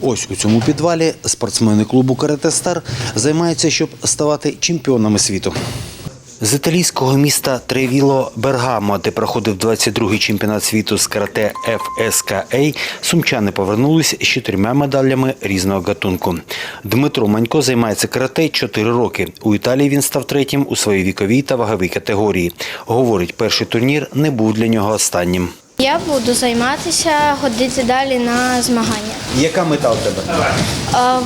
Ось у цьому підвалі спортсмени клубу Карате Стар займаються, щоб ставати чемпіонами світу. З італійського міста Тревіло Бергамо, де проходив 22-й чемпіонат світу з карате FSKA, сумчани повернулись з чотирма медалями різного гатунку. Дмитро Манько займається карате 4 роки. У Італії він став третім у своїй віковій та ваговій категорії. Говорить, перший турнір не був для нього останнім. Я буду займатися, ходити далі на змагання. Яка мета у тебе?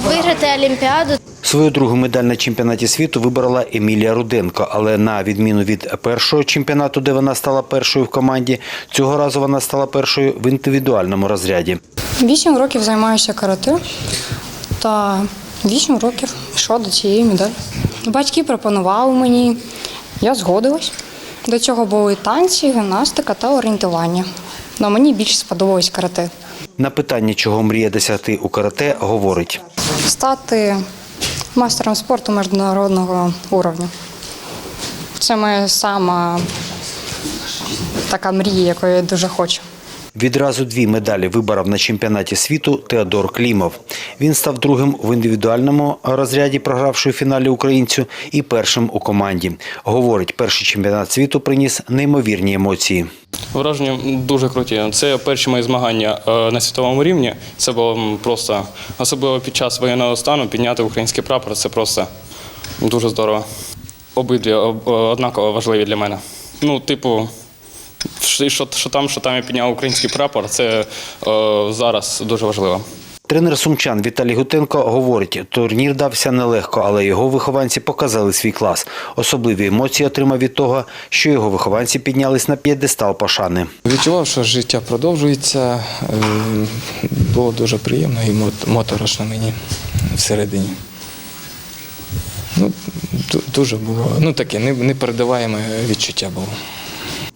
Виграти Олімпіаду. Свою другу медаль на чемпіонаті світу виборола Емілія Руденко, але на відміну від першого чемпіонату, де вона стала першою в команді, цього разу вона стала першою в індивідуальному розряді. Вісім років займаюся карате та вісім років йшов до цієї медалі. Батьки пропонували мені, я згодилась. До цього були танці, гімнастика та орієнтування. Но мені більше сподобалось карате. На питання, чого мріє досягти у карате, говорить. Стати мастером спорту міжнародного уровня. Це моя сама така мрія, яку я дуже хочу. Відразу дві медалі виборов на чемпіонаті світу Теодор Клімов. Він став другим в індивідуальному розряді, програвши у фіналі українцю, і першим у команді. Говорить, перший чемпіонат світу приніс неймовірні емоції. Враження дуже круті. Це перші мої змагання е, на світовому рівні. Це було просто, особливо під час воєнного стану, підняти український прапор. Це просто дуже здорово. Обидві однаково важливі для мене. Ну, типу, що, що, що там, що там я підняв український прапор, це е, зараз дуже важливо. Тренер сумчан Віталій Гутенко говорить, турнір дався нелегко, але його вихованці показали свій клас. Особливі емоції отримав від того, що його вихованці піднялись на п'єдестал пошани. Відчував, що життя продовжується. е, Було дуже приємно і мот- моторошно мені всередині. Ну, дуже було. Ну таке не- непередаваєме відчуття було.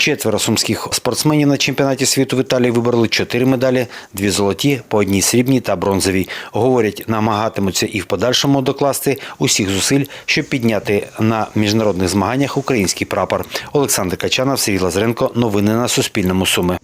Четверо сумських спортсменів на чемпіонаті світу в Італії вибороли чотири медалі, дві золоті, по одній срібній та бронзовій. Говорять, намагатимуться і в подальшому докласти усіх зусиль, щоб підняти на міжнародних змаганнях український прапор. Олександр Качанов, Сергій Лазаренко. Новини на Суспільному. Суми.